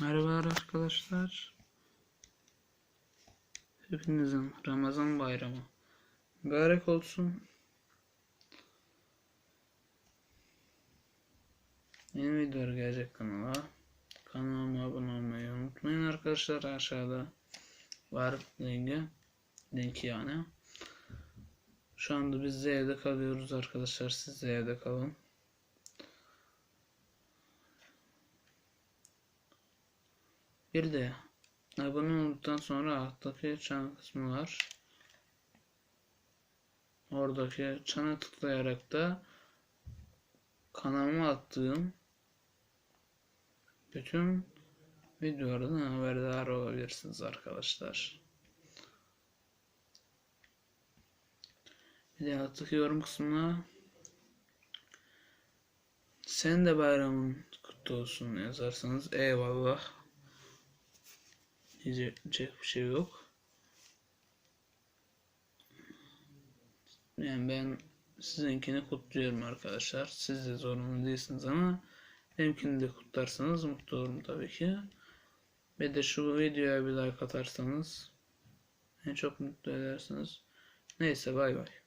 Merhaba arkadaşlar. Hepinizin Ramazan bayramı mübarek olsun. Yeni videolar gelecek kanala. Kanalıma abone olmayı unutmayın arkadaşlar. Aşağıda var linki. Linki yani. Şu anda biz de evde kalıyoruz arkadaşlar. Siz de evde kalın. Bir de abone olduktan sonra alttaki çan kısmı var. Oradaki çana tıklayarak da kanalıma attığım bütün videolardan haberdar olabilirsiniz arkadaşlar. Bir de alttaki yorum kısmına sen de bayramın kutlu olsun yazarsanız eyvallah diyecek bir şey yok. Yani ben sizinkini kutluyorum arkadaşlar. Siz de zorunlu değilsiniz ama benimkini de kutlarsanız mutlu olurum tabii ki. Ve de şu videoya bir like atarsanız beni çok mutlu edersiniz. Neyse bay bay.